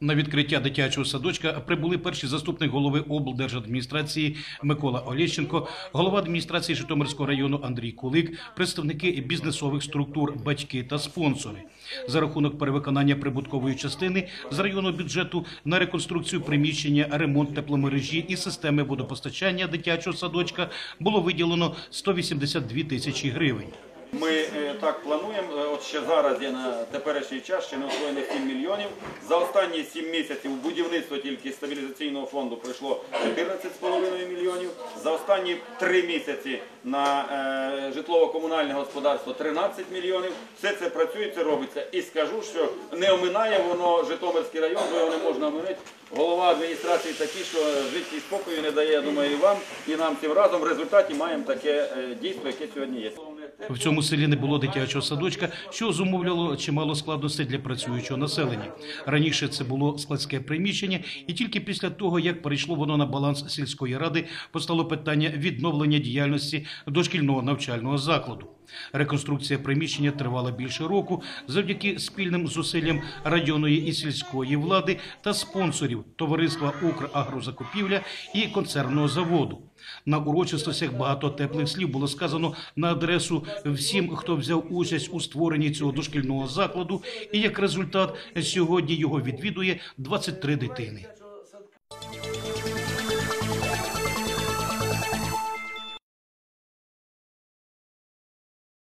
На відкриття дитячого садочка прибули перший заступник голови облдержадміністрації Микола Олєщенко, голова адміністрації Житомирського району Андрій Кулик, представники бізнесових структур, батьки та спонсори. За рахунок перевиконання прибуткової частини з районного бюджету на реконструкцію приміщення, ремонт тепломережі і системи водопостачання дитячого садочка було виділено 182 тисячі гривень. Ми е, так плануємо. е, От ще зараз є на теперішній час ще не освоєно 7 мільйонів. За останні 7 місяців будівництво тільки стабілізаційного фонду пройшло 14,5 мільйонів. За останні 3 місяці на е, житлово-комунальне господарство 13 мільйонів. Все це працює, це робиться. І скажу, що не оминає воно Житомирський район, бо його не можна оминути. Голова адміністрації такий, що житті спокою не дає, я думаю, і вам, і нам всім разом. В результаті маємо таке дійство, яке сьогодні є. В цьому селі не було дитячого садочка, що зумовляло чимало складностей для працюючого населення. Раніше це було складське приміщення, і тільки після того, як перейшло воно на баланс сільської ради, постало питання відновлення діяльності дошкільного навчального закладу. Реконструкція приміщення тривала більше року завдяки спільним зусиллям районної і сільської влади та спонсорів товариства «Украгрозакупівля» і концернного заводу. На урочистостях багато теплих слів було сказано на адресу всім, хто взяв участь у створенні цього дошкільного закладу, і як результат сьогодні його відвідує 23 дитини.